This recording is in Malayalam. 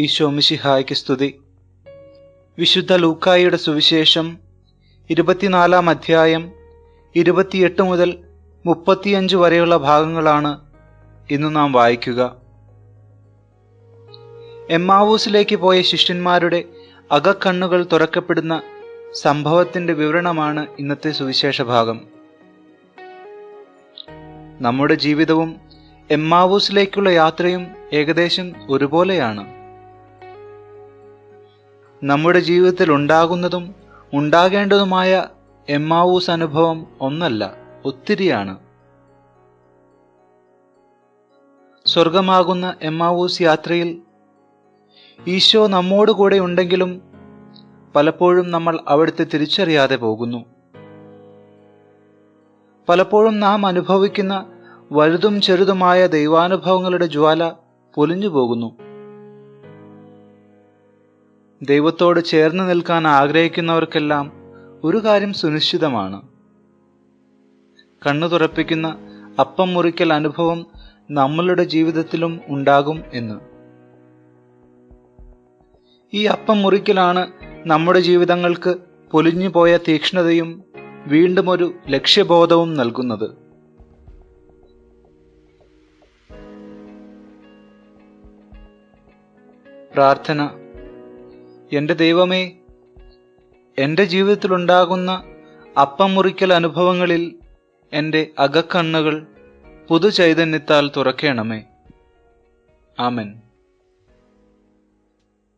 ഈശോ മിശിഹായ്ക്ക് സ്തുതി. വിശുദ്ധ ലൂക്കായിയുടെ സുവിശേഷം ഇരുപത്തിനാലാം അധ്യായം ഇരുപത്തിയെട്ട് മുതൽ മുപ്പത്തിയഞ്ച് വരെയുള്ള ഭാഗങ്ങളാണ് ഇന്ന് നാം വായിക്കുക. എമ്മാവൂസിലേക്ക് പോയ ശിഷ്യന്മാരുടെ അകക്കണ്ണുകൾ തുറക്കപ്പെടുന്ന സംഭവത്തിന്റെ വിവരണമാണ് ഇന്നത്തെ സുവിശേഷ ഭാഗം. നമ്മുടെ ജീവിതവും എമ്മാവൂസിലേക്കുള്ള യാത്രയും ഏകദേശം ഒരുപോലെയാണ്. നമ്മുടെ ജീവിതത്തിൽ ഉണ്ടാകുന്നതും ഉണ്ടാകേണ്ടതുമായ എമ്മാവൂസ് അനുഭവം ഒന്നല്ല ഒത്തിരിയാണ്. സ്വർഗമാകുന്ന എമ്മാവൂസ് യാത്രയിൽ ഈശോ നമ്മോട് കൂടെ ഉണ്ടെങ്കിലും പലപ്പോഴും നമ്മൾ അവിടുത്തെ തിരിച്ചറിയാതെ പോകുന്നു. പലപ്പോഴും നാം അനുഭവിക്കുന്ന വലുതും ചെറുതുമായ ദൈവാനുഭവങ്ങളുടെ ജ്വാല പൊലിഞ്ഞു പോകുന്നു. ദൈവത്തോട് ചേർന്ന് നിൽക്കാൻ ആഗ്രഹിക്കുന്നവർക്കെല്ലാം ഒരു കാര്യം സുനിശ്ചിതമാണ്. കണ്ണു തുറപ്പിക്കുന്ന അപ്പം മുറിക്കൽ അനുഭവം നമ്മളുടെ ജീവിതത്തിലും ഉണ്ടാകും എന്ന്. ഈ അപ്പം മുറിക്കലാണ് നമ്മുടെ ജീവിതങ്ങൾക്ക് പൊലിഞ്ഞുപോയ തീക്ഷ്ണതയും വീണ്ടും ഒരു ലക്ഷ്യബോധവും നൽകുന്നത്. പ്രാർത്ഥന എന്റെ ദൈവമേ എന്റെ ജീവിതത്തിലുണ്ടാകുന്ന അപ്പം മുറിക്കൽ അനുഭവങ്ങളിൽ എന്റെ അകക്കണ്ണുകൾ പുതുചൈതന്യത്താൽ തുറക്കണമേ. ആമൻ.